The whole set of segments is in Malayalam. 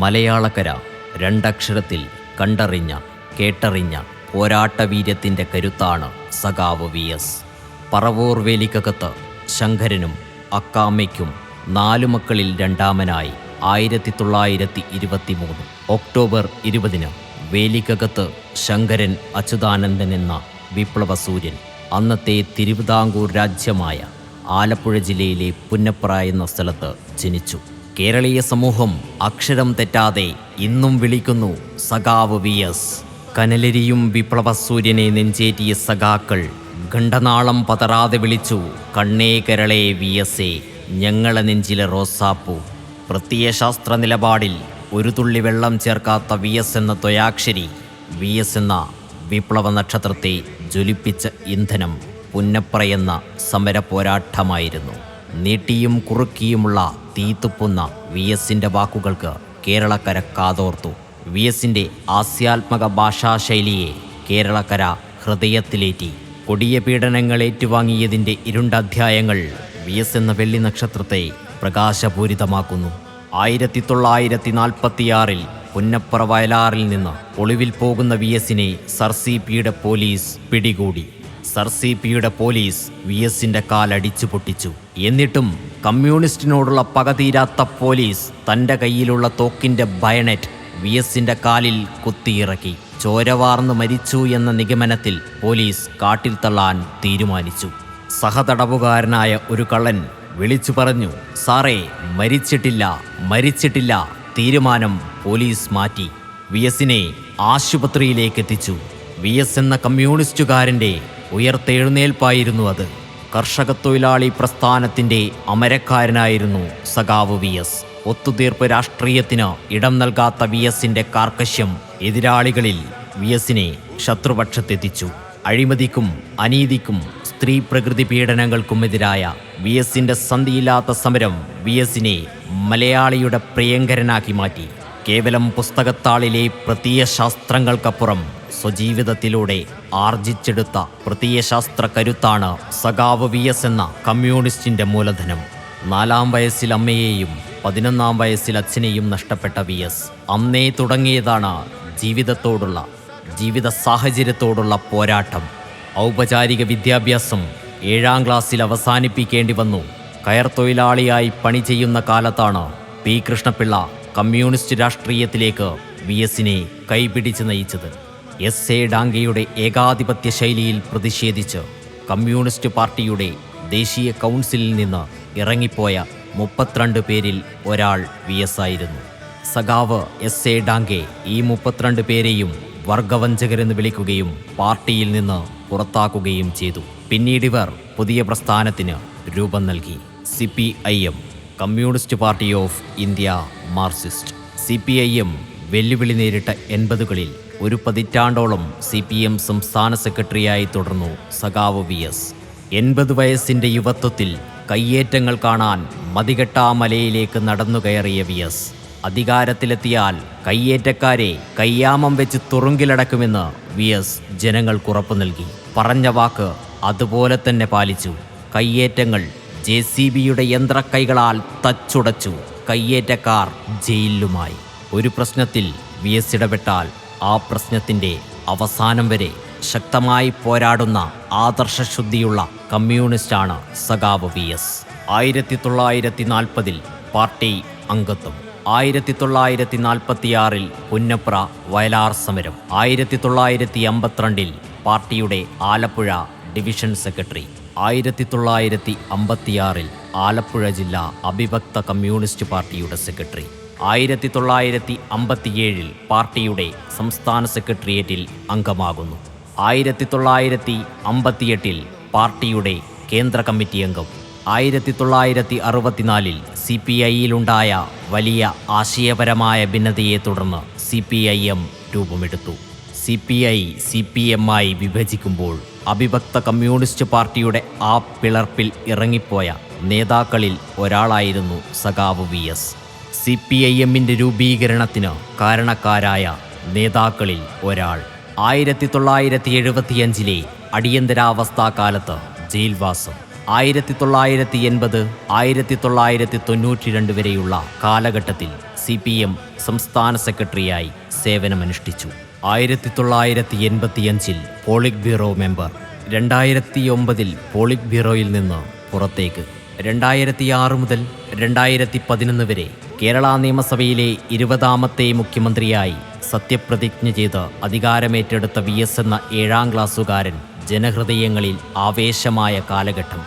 മലയാളക്കര രണ്ടക്ഷരത്തിൽ കണ്ടറിഞ്ഞ കേട്ടറിഞ്ഞ പോരാട്ടവീര്യത്തിന്റെ കരുത്താണ് സഖാവ് വി എസ്. പറവൂർ വേലിക്കകത്ത് ശങ്കരനും അക്കാമ്മയ്ക്കും നാലു മക്കളിൽ രണ്ടാമനായി ആയിരത്തി തൊള്ളായിരത്തി ഇരുപത്തി മൂന്ന് ഒക്ടോബർ ഇരുപതിന് വേലിക്കകത്ത് ശങ്കരൻ അച്യുതാനന്ദൻ എന്ന വിപ്ലവ സൂര്യൻ അന്നത്തെ തിരുവിതാംകൂർ രാജ്യമായ ആലപ്പുഴ ജില്ലയിലെ പുന്നപ്ര എന്ന സ്ഥലത്ത് ജനിച്ചു. കേരളീയ സമൂഹം അക്ഷരം തെറ്റാതെ ഇന്നും വിളിക്കുന്നു സഖാവ് വി എസ്. കനലരിയും വിപ്ലവ സൂര്യനെ നെഞ്ചേറ്റിയ സഖാക്കൾ ഖണ്ഡനാളം പതറാതെ വിളിച്ചു കണ്ണേ കേരളേ വി എസ് എ ഞങ്ങളെ നെഞ്ചിലെ റോസാപ്പു. പ്രത്യയശാസ്ത്ര നിലപാടിൽ ഒരു തുള്ളി വെള്ളം ചേർക്കാത്ത വി എസ് എന്ന ത്വയാക്ഷരി വി എസ് എന്ന വിപ്ലവ നക്ഷത്രത്തെ ജ്വലിപ്പിച്ച ഇന്ധനം പുന്നപ്രയെന്ന സമര പോരാട്ടമായിരുന്നു നീട്ടിയും കുറുക്കിയുമുള്ള തീത്തുപ്പുന്ന വി എസിന്റെ വാക്കുകൾക്ക് കേരളക്കര കാതോർത്തു. വി എസിന്റെ ആസ്യാത്മക ഭാഷാശൈലിയെ കേരളക്കര ഹൃദയത്തിലേറ്റി. കൊടിയ പീഡനങ്ങൾ ഏറ്റുവാങ്ങിയതിന്റെ ഇരുണ്ട അധ്യായങ്ങൾ വി എസ് എന്ന വെള്ളി നക്ഷത്രത്തെ പ്രകാശപൂരിതമാക്കുന്നു. ആയിരത്തി തൊള്ളായിരത്തി നാൽപ്പത്തിയാറിൽ പുന്നപ്പുറ വയലാറിൽ നിന്ന് ഒളിവിൽ പോകുന്ന വി എസിനെ സർ സി പിയുടെ പോലീസ് പിടികൂടി. സർ സി പിയുടെ പോലീസ് വി എസിന്റെ കാലടിച്ചു പൊട്ടിച്ചു. എന്നിട്ടും കമ്മ്യൂണിസ്റ്റിനോടുള്ള പകതീരാത്ത പോലീസ് തന്റെ കയ്യിലുള്ള തോക്കിന്റെ ബയണറ്റ് വി എസിന്റെ കാലിൽ കുത്തിയിറക്കി. ചോരവാർന്ന് മരിച്ചു എന്ന നിഗമനത്തിൽ പോലീസ് കാട്ടിൽ തള്ളാൻ തീരുമാനിച്ചു. സഹതടവുകാരനായ ഒരു കള്ളൻ വിളിച്ചു പറഞ്ഞു സാറേ മരിച്ചിട്ടില്ല മരിച്ചിട്ടില്ല തീരുമാനം പോലീസ് മാറ്റി. വി എസിനെ ആശുപത്രിയിലേക്ക് എത്തിച്ചു വി എസ് എന്ന കമ്മ്യൂണിസ്റ്റുകാരന്റെ ഉയർത്തെഴുന്നേൽപ്പായിരുന്നു അത്. കർഷക തൊഴിലാളി പ്രസ്ഥാനത്തിന്റെ അമരക്കാരനായിരുന്നു സഖാവ് വി എസ്. ഒത്തുതീർപ്പ് രാഷ്ട്രീയത്തിന് ഇടം നൽകാത്ത വി എസിന്റെ കാർക്കശ്യം എതിരാളികളിൽ വി എസിനെ ശത്രുപക്ഷത്തെത്തിച്ചു. അഴിമതിക്കും അനീതിക്കും സ്ത്രീ പ്രകൃതി പീഡനങ്ങൾക്കുമെതിരായ വി എസിന്റെ സന്ധിയില്ലാത്ത സമരം വി എസിനെ മലയാളിയുടെ പ്രിയങ്കരനാക്കി മാറ്റി. കേവലം പുസ്തകത്താളിലെ പ്രത്യയശാസ്ത്രങ്ങൾക്കപ്പുറം സ്വജീവിതത്തിലൂടെ ആർജിച്ചെടുത്ത പ്രത്യയശാസ്ത്ര കരുത്താണ് സഖാവ് വി എസ് എന്ന കമ്മ്യൂണിസ്റ്റിന്റെ മൂലധനം. നാലാം വയസ്സിൽ അമ്മയെയും പതിനൊന്നാം വയസ്സിൽ അച്ഛനെയും നഷ്ടപ്പെട്ട വി എസ്. അന്നേ തുടങ്ങിയതാണ് ജീവിതത്തോടുള്ള ജീവിത സാഹചര്യത്തോടുള്ള പോരാട്ടം. ഔപചാരിക വിദ്യാഭ്യാസം ഏഴാം ക്ലാസ്സിൽ അവസാനിപ്പിക്കേണ്ടി വന്നു. കയർ തൊഴിലാളിയായി പണി ചെയ്യുന്ന കാലത്താണ് പി കൃഷ്ണപിള്ള കമ്മ്യൂണിസ്റ്റ് രാഷ്ട്രീയത്തിലേക്ക് വി എസിനെ കൈപിടിച്ച് നയിച്ചത്. എസ് എ ഡാങ്കയുടെ ഏകാധിപത്യ ശൈലിയിൽ പ്രതിഷേധിച്ച് കമ്മ്യൂണിസ്റ്റ് പാർട്ടിയുടെ ദേശീയ കൗൺസിലിൽ നിന്ന് ഇറങ്ങിപ്പോയ മുപ്പത്തിരണ്ട് പേരിൽ ഒരാൾ വി എസ് ആയിരുന്നു. സഖാവ് എസ് എ ഡാങ്കെ ഈ മുപ്പത്തിരണ്ട് പേരെയും വർഗവഞ്ചകരെന്ന് വിളിക്കുകയും പാർട്ടിയിൽ നിന്ന് പുറത്താക്കുകയും ചെയ്തു. പിന്നീട് ഇവർ പുതിയ പ്രസ്ഥാനത്തിന് രൂപം നൽകി. C P I M Communist Party of India Marxist. C P I M വെല്ലുവിളി നേരിട്ട എൺപതുകളിൽ ഒരു പതിറ്റാണ്ടോളം സി പി എം സംസ്ഥാന സെക്രട്ടറിയായി തുടർന്നു സഖാവ് വി എസ്. എൺപത് വയസ്സിന്റെ യുവത്വത്തിൽ കയ്യേറ്റങ്ങൾ കാണാൻ മതികെട്ടാമലയിലേക്ക് നടന്നു കയറിയ വി എസ്. അധികാരത്തിലെത്തിയാൽ കയ്യേറ്റക്കാരെ കയ്യാമം വെച്ച് തുറുങ്കിലടക്കുമെന്ന് വി എസ് ജനങ്ങൾക്ക് ഉറപ്പു നൽകി. പറഞ്ഞ വാക്ക് അതുപോലെ തന്നെ പാലിച്ചു. കയ്യേറ്റങ്ങൾ ജെ സി ബിയുടെ യന്ത്രക്കൈകളാൽ തച്ചുടച്ചു. കയ്യേറ്റക്കാർ ജയിലിലുമായി. ഒരു പ്രശ്നത്തിൽ വി എസ് ഇടപെട്ടാൽ ആ പ്രശ്നത്തിന്റെ അവസാനം വരെ ശക്തമായി പോരാടുന്ന ആദർശശുദ്ധിയുള്ള കമ്മ്യൂണിസ്റ്റാണ് സഖാവ് വി എസ്. ആയിരത്തി തൊള്ളായിരത്തി നാൽപ്പതിൽ പാർട്ടി അംഗത്വം. ആയിരത്തി തൊള്ളായിരത്തി നാൽപ്പത്തിയാറിൽ പുന്നപ്ര വയലാർ സമരം. ആയിരത്തി തൊള്ളായിരത്തി അമ്പത്തിരണ്ടിൽ പാർട്ടിയുടെ ആലപ്പുഴ ഡിവിഷൻ സെക്രട്ടറി. ആയിരത്തി തൊള്ളായിരത്തി അമ്പത്തിയാറിൽ ആലപ്പുഴ ജില്ലാ അവിഭക്ത കമ്മ്യൂണിസ്റ്റ് പാർട്ടിയുടെ സെക്രട്ടറി. ആയിരത്തി തൊള്ളായിരത്തി അമ്പത്തിയേഴിൽ പാർട്ടിയുടെ സംസ്ഥാന സെക്രട്ടേറിയറ്റിൽ അംഗമാകുന്നു. ആയിരത്തി തൊള്ളായിരത്തി അമ്പത്തിയെട്ടിൽ പാർട്ടിയുടെ കേന്ദ്ര കമ്മിറ്റി അംഗം. ആയിരത്തി തൊള്ളായിരത്തി അറുപത്തിനാലിൽ സി പി ഐയിലുണ്ടായ വലിയ ആശയപരമായ ഭിന്നതയെ തുടർന്ന് C P I M രൂപമെടുത്തു. C P I C P M ആയി വിഭജിക്കുമ്പോൾ അവിഭക്ത കമ്മ്യൂണിസ്റ്റ് പാർട്ടിയുടെ ആ പിളർപ്പിൽ ഇറങ്ങിപ്പോയ നേതാക്കളിൽ ഒരാളായിരുന്നു സഖാവ് V S. C P I എമ്മിന്റെ രൂപീകരണത്തിന് കാരണക്കാരായ നേതാക്കളിൽ ഒരാൾ. ആയിരത്തി തൊള്ളായിരത്തി എഴുപത്തിയഞ്ചിലെ അടിയന്തരാവസ്ഥാ കാലത്ത് ജയിൽവാസം. ആയിരത്തി തൊള്ളായിരത്തി എൺപത് ആയിരത്തി തൊള്ളായിരത്തി തൊണ്ണൂറ്റി രണ്ട് വരെയുള്ള കാലഘട്ടത്തിൽ സി പി എം സംസ്ഥാന സെക്രട്ടറിയായി സേവനമനുഷ്ഠിച്ചു. ആയിരത്തി തൊള്ളായിരത്തി എൺപത്തിയഞ്ചിൽ പോളിറ്റ് ബ്യൂറോ മെമ്പർ. രണ്ടായിരത്തി ഒമ്പതിൽ പോളിറ്റ് ബ്യൂറോയിൽ നിന്ന് പുറത്തേക്ക്. രണ്ടായിരത്തി ആറ് മുതൽ രണ്ടായിരത്തി പതിനൊന്ന് വരെ കേരള നിയമസഭയിലെ ഇരുപതാമത്തെ മുഖ്യമന്ത്രിയായി സത്യപ്രതിജ്ഞ ചെയ്ത് അധികാരമേറ്റെടുത്ത വി എസ് എന്ന ഏഴാം ക്ലാസ്സുകാരൻ ജനഹൃദയങ്ങളിൽ ആവേശമായ കാലഘട്ടം.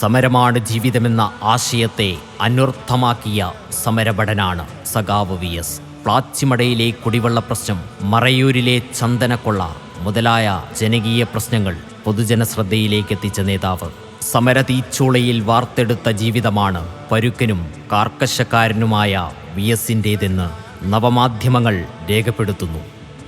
സമരമാണ് ജീവിതമെന്ന ആശയത്തെ അനുർത്ഥമാക്കിയ സമരഭടനാണ് സഖാവ് വി എസ്. പ്ലാച്ചിമടയിലെ കുടിവെള്ള പ്രശ്നം മറയൂരിലെ ചന്ദനക്കൊള്ള മുതലായ ജനകീയ പ്രശ്നങ്ങൾ പൊതുജന ശ്രദ്ധയിലേക്ക് എത്തിച്ച നേതാവ് സമരതീച്ചൂളയിൽ വാർത്തെടുത്ത ജീവിതമാണ് പരുക്കനും കാർക്കശക്കാരനുമായ വി എസിന്റേതെന്ന് നവമാധ്യമങ്ങൾ രേഖപ്പെടുത്തുന്നു.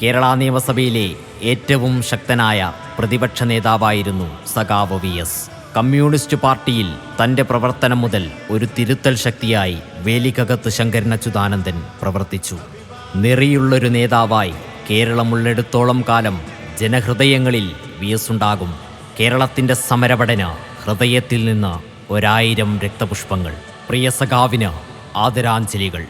കേരള നിയമസഭയിലെ ഏറ്റവും ശക്തനായ പ്രതിപക്ഷ നേതാവായിരുന്നു സഖാവ് വി എസ്. കമ്മ്യൂണിസ്റ്റ് പാർട്ടിയിൽ തന്റെ പ്രവർത്തനം മുതൽ ഒരു തിരുത്തൽ ശക്തിയായി വേലിക്കകത്ത് ശങ്കരനച്യുതാനന്ദൻ പ്രവർത്തിച്ചു. നിറിയുള്ളൊരു നേതാവായി കേരളമുള്ളിടത്തോളം കാലം ജനഹൃദയങ്ങളിൽ വി എസ് ഉണ്ടാകും. കേരളത്തിന്റെ സമരപടന ഹൃദയത്തിൽ നിന്ന് ഒരായിരം രക്തപുഷ്പങ്ങൾ. പ്രിയ സഖാവിന് ആദരാഞ്ജലികൾ.